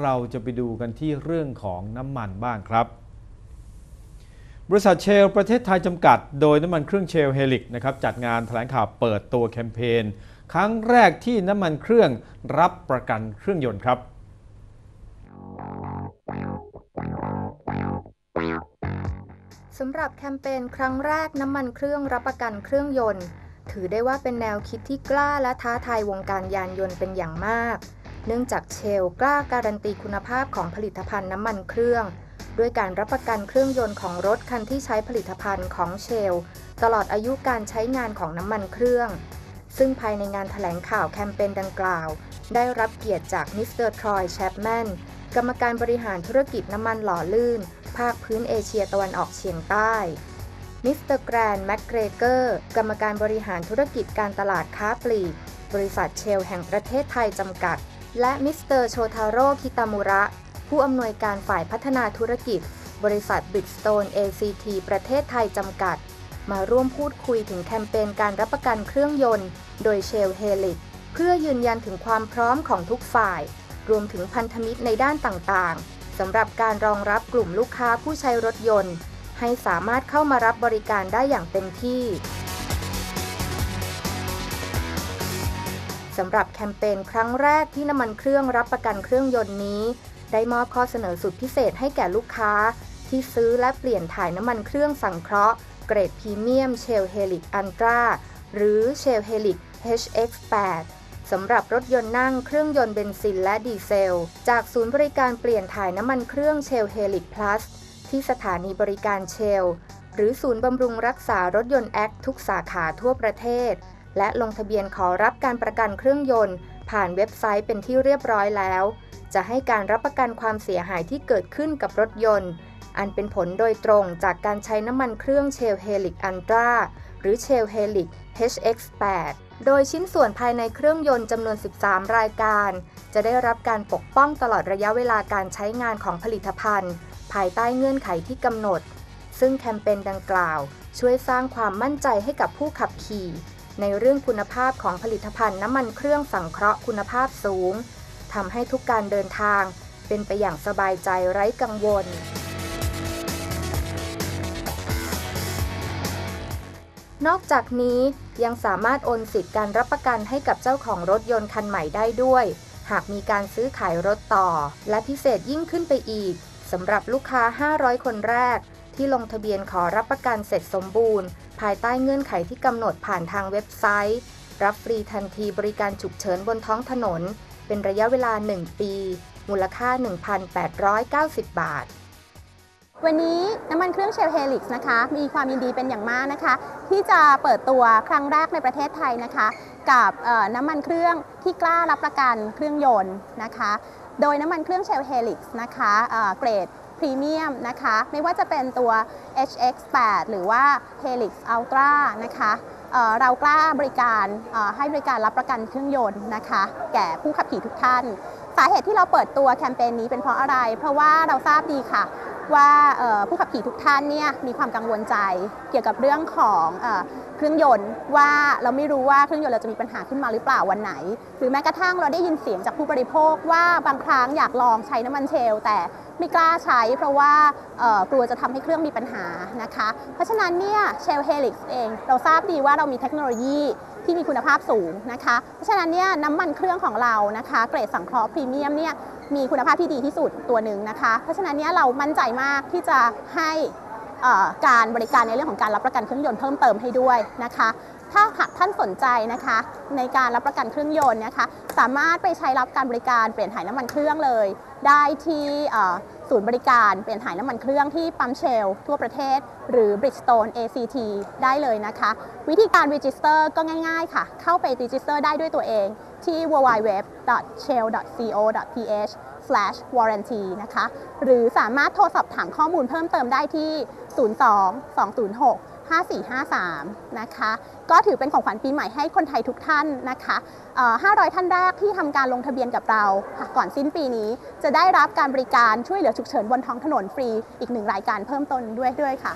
เราจะไปดูกันที่เรื่องของน้ำมันบ้างครับ บริษัทเชลประเทศไทยจำกัด โดยน้ำมันเครื่องเชลเฮลิกนะครับจัดงานแถลงข่าวเปิดตัวแคมเปญครั้งแรกที่น้ำมันเครื่องรับประกันเครื่องยนต์ครับสำหรับแคมเปญครั้งแรกน้ำมันเครื่องรับประกันเครื่องยนต์ ถือได้ว่าเป็นแนวคิดที่กล้าและท้าทายวงการยานยนต์เป็นอย่างมาก เนื่องจากเชลกล้าการันตีคุณภาพของผลิตภัณฑ์น้ำมันเครื่อง ด้วยการรับประกันเครื่องยนต์ของรถคันที่ใช้ผลิตภัณฑ์ของเชล ตลอดอายุการใช้งานของน้ำมันเครื่อง ซึ่งภายในงานแถลงข่าวแคมเปญดังกล่าว ได้รับเกียรติจากมิสเตอร์ทรอยแชปแมนกรรมการบริหารธุรกิจน้ำมันหล่อลื่น ภาคพื้นเอเชียตะวันออกเฉียงใต้มิสเตอร์แกรนแมคเกรเกอร์กรรมการบริหารธุรกิจการตลาดค้าปลีก บริษัทเชลแห่งประเทศไทยจำกัด และมิสเตอร์โชทาโร่คิตามุระ ผู้อำนวยการฝ่ายพัฒนาธุรกิจ บริษัทบิ d สโตน ACT ประเทศไทยจำกัด มาร่วมพูดคุยถึงแคมเปญการรับประกันเครื่องยนต์ โดยเชลเฮลิกเพื่อยืนยันถึงความพร้อมของทุกฝ่าย รวมถึงพันธมิตรในด้านต่างๆสำหรับการรองรับกลุ่มลูกค้าผู้ใช้รถยนต์ ให้สามารถเข้ามารับบริการได้อย่างเต็มที่ สำหรับแคมเปญครั้งแรกที่น้ำมันเครื่องรับประกันเครื่องยนต์นี้ ได้มอบข้อเสนอสุดพิเศษให้แก่ลูกค้า ที่ซื้อและเปลี่ยนถ่ายน้ำมันเครื่องสังเคราะห์ เกรดพรีเมียมเชลเฮลิกอันตราหรือเชลเฮลิก HX8 สำหรับรถยนต์นั่งเครื่องยนต์เบนซินและดีเซล จากศูนย์บริการเปลี่ยนถ่ายน้ำมันเครื่องเชลเฮลิกพลัสที่สถานีบริการเชล หรือศูนย์บำรุงรักษารถยนต์แอคทุกสาขาทั่วประเทศ และลงทะเบียนขอรับการประกันเครื่องยนต์ ผ่านเว็บไซต์เป็นที่เรียบร้อยแล้ว จะให้การรับประกันความเสียหายที่เกิดขึ้นกับรถยนต์ อันเป็นผลโดยตรงจากการใช้น้ำมันเครื่องเชลเฮลิกอันตราหรือเชลเฮลิก HX8 โดยชิ้นส่วนภายในเครื่องยนต์จำนวน 13 รายการ จะได้รับการปกป้องตลอดระยะเวลาการใช้งานของผลิตภัณฑ์ ภายใต้เงื่อนไขที่กำหนด ซึ่งแคมเปญดังกล่าว ช่วยสร้างความมั่นใจให้กับผู้ขับขี่ ในเรื่องคุณภาพของผลิตภัณฑ์น้ำมันเครื่องสังเคราะห์คุณภาพสูงทำให้ทุกการเดินทางเป็นไปอย่างสบายใจไร้กังวล นอกจากนี้ยังสามารถโอนสิทธิ์การรับประกันให้กับเจ้าของรถยนต์คันใหม่ได้ด้วย หากมีการซื้อขายรถต่อ และพิเศษยิ่งขึ้นไปอีกสำหรับลูกค้า 500 คนแรก ที่ลงทะเบียนขอรับประกันเสร็จสมบูรณ์ ภายใต้เงื่อนไขที่กำหนดผ่านทางเว็บไซต์ รับฟรีทันทีบริการฉุกเฉินบนท้องถนน เป็นระยะเวลา 1 ปี มูลค่า 1,890 บาทวันนี้น้ำมันเครื่องเชลเฮลิกส์นะคะ มีความยินดีเป็นอย่างมากนะคะ ที่จะเปิดตัวครั้งแรกในประเทศไทยนะคะ กับน้ำมันเครื่องที่กล้ารับประกันเครื่องยนต์นะคะ โดยน้ำมันเครื่องเชลเฮลิกนะคะเกรดพรีเมียมนะคะ ไม่ว่าจะเป็นตัว HX8 หรือว่า Helix Ultra นะคะเเรากล้าบริการให้บริการรับประกันเครื่องยนต์นะคะ แก่ผู้ขับขี่ทุกท่าน สาเหตุที่เราเปิดตัวแคมเปญนี้เป็นเพราะอะไร เพราะว่าเราทราบดีค่ะ ว่าผู้ขับขี่ทุกท่านเนี่ยมีความกังวลใจเกี่ยวกับเรื่องของเครื่องยนต์ ว่าเราไม่รู้ว่าเครื่องยนต์เราจะมีปัญหาขึ้นมาหรือเปล่าวันไหน หรือแม้กระทั่งเราได้ยินเสียงจากผู้บริโภคว่าบางครั้งอยากลองใช้น้ำมันเชล แต่ไม่กล้าใช้เพราะว่ากลัวจะทำให้เครื่องมีปัญหานะคะ เพราะฉะนั้นเนี่ยเชลเฮลิกเอง เราทราบดีว่าเรามีเทคโนโลยีที่มีคุณภาพสูงนะคะ เพราะฉะนั้นเนี่ยน้ำมันเครื่องของเรานะคะ เกรดสังเคราะห์พรีเมียมเนี่ย มีคุณภาพที่ดีที่สุดตัวหนึ่งนะคะ เพราะฉะนั้นเนี่ยเรามั่นใจมากที่จะให้การบริการในเรื่องของการรับประกันเครื่องยนต์เพิ่มเติมให้ด้วยนะคะ ถ้าหากท่านสนใจนะคะ ในการรับประกันเครื่องยนต์นะคะ สามารถไปใช้รับการบริการเปลี่ยนถ่ายน้ำมันเครื่องเลย ได้ที่ศูนย์บริการเปลี่ยนถ่ายน้ำมันเครื่องที่ปั๊มเชลทั่วประเทศ หรือ Bridgestone ACT ได้เลยนะคะ วิธีการ register ก็ง่ายๆค่ะ เข้าไป register ได้ด้วยตัวเองที่ www.shell.co.th/warranty นะคะ หรือสามารถโทรสอบถามข้อมูลเพิ่มเติมได้ที่ 02 206 5453 นะคะ ก็ถือเป็นของขวัญปีใหม่ให้คนไทยทุกท่านนะคะ500 ท่านแรกที่ทำการลงทะเบียนกับเราก่อนสิ้นปีนี้ จะได้รับการบริการช่วยเหลือฉุกเฉินบนท้องถนนฟรีอีกหนึ่งรายการเพิ่มต้นด้วยด้วยค่ะ